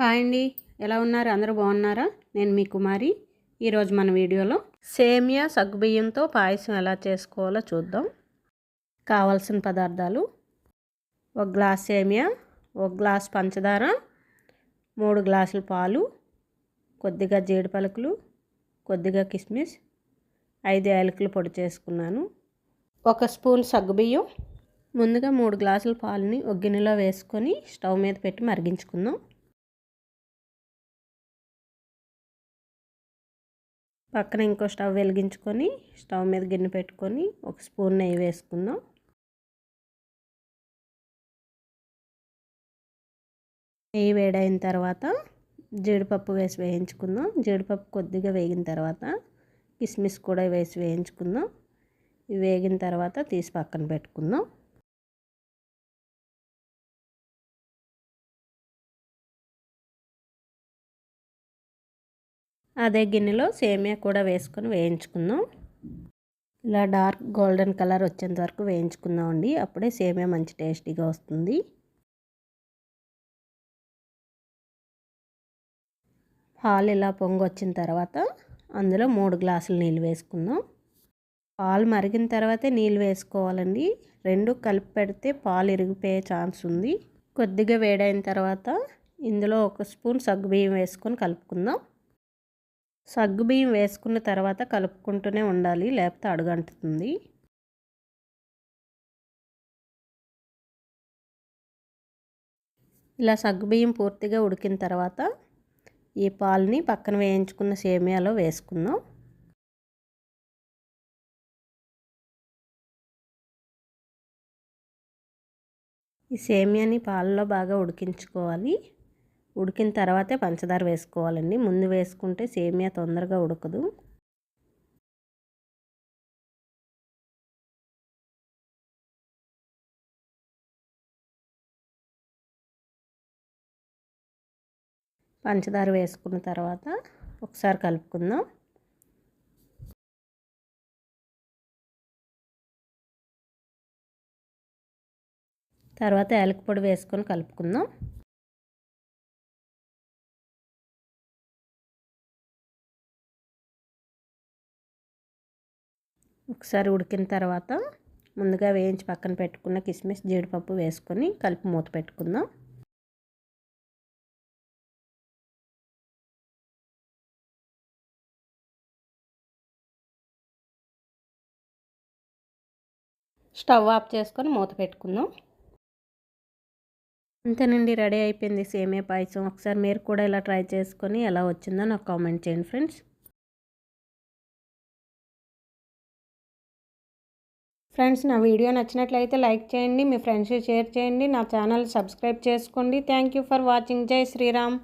Hi అండి. ఎలా ఉన్నారు? అందరూ బాగున్నారా? నేను మీ కుమారి. ఈరోజు మన వీడియోలో సేమియా సగ్గుబియ్యంతో పాయసం ఎలా చేసుకోవాలో చూద్దాం. కావాల్సిన పదార్థాలు ఒక గ్లాస్ సేమియా ఒక గ్లాస్ పంచదార మూడు గ్లాసుల పాలు కొద్దిగా జీడి పలుకులు కొద్దిగా కిస్మిస్ ఐదు యాలకులు పొడి చేసుకున్నాను. ఒక స్పూన్ సగ్గుబియ్యం ముందుగా మూడు గ్లాసుల పాలని ఒక వేసుకొని స్టవ్ మీద పెట్టి మరిగించుకుందాం. పక్కన ఇంకో స్టవ్ వెలిగించుకొని స్టవ్ మీద గిన్నె పెట్టుకొని ఒక స్పూన్ నెయ్యి వేసుకుందాం. నెయ్యి వేడైన తర్వాత జీడిపప్పు వేసి వేయించుకుందాం. జీడిపప్పు కొద్దిగా వేగిన తర్వాత కిస్మిస్ కూడా వేసి వేయించుకుందాం. ఇవి వేగిన తర్వాత తీసి పక్కన పెట్టుకుందాం. అదే గిన్నెలో సేమియా కూడా వేసుకొని వేయించుకుందాం. ఇలా డార్క్ గోల్డెన్ కలర్ వచ్చేంత వరకు వేయించుకుందాం అండి. అప్పుడే సేమియా మంచి టేస్టీగా వస్తుంది. పాలు ఇలా పొంగి వచ్చిన తర్వాత అందులో మూడు గ్లాసులు నీళ్ళు వేసుకుందాం. పాలు మరిగిన తర్వాతే నీళ్ళు వేసుకోవాలండి. రెండు కలిపి పెడితే పాలు ఇరిగిపోయే ఛాన్స్ ఉంది. కొద్దిగా వేడైన తర్వాత ఇందులో ఒక స్పూన్ సగ్గుబియ్యం వేసుకొని కలుపుకుందాం. సగ్గుబియ్యం వేసుకున్న తర్వాత కలుపుకుంటూనే ఉండాలి లేకపోతే అడుగంటుతుంది. ఇలా సగ్గుబియ్యం పూర్తిగా ఉడికిన తర్వాత ఈ పాలని పక్కన వేయించుకున్న సేమియాలో వేసుకుందాం. ఈ సేమియాని పాలలో బాగా ఉడికించుకోవాలి. ఉడికిన తర్వాతే పంచదార వేసుకోవాలండి. ముందు వేసుకుంటే సేమియా తొందరగా ఉడకదు. పంచదార వేసుకున్న తర్వాత ఒకసారి కలుపుకుందాం. తర్వాత యాలక పొడి వేసుకొని కలుపుకుందాం. ఒకసారి ఉడికిన తర్వాత ముందుగా వేయించి పక్కన పెట్టుకున్న కిస్మిస్ జీడిపప్పు వేసుకొని కలిపి మూత పెట్టుకుందాం. స్టవ్ ఆఫ్ చేసుకొని మూత పెట్టుకుందాం. అంతేనండి రెడీ అయిపోయింది. సేమే పాయసం. ఒకసారి మీరు కూడా ఇలా ట్రై చేసుకొని ఎలా వచ్చిందో నాకు కామెంట్ చేయండి ఫ్రెండ్స్. ఫ్రెండ్స్ నా వీడియో నచ్చినట్లయితే లైక్ చేయండి మీ ఫ్రెండ్స్ షేర్ చేయండి నా ఛానల్ సబ్స్క్రైబ్ చేసుకోండి. Thank you for watching. Jai Shriram.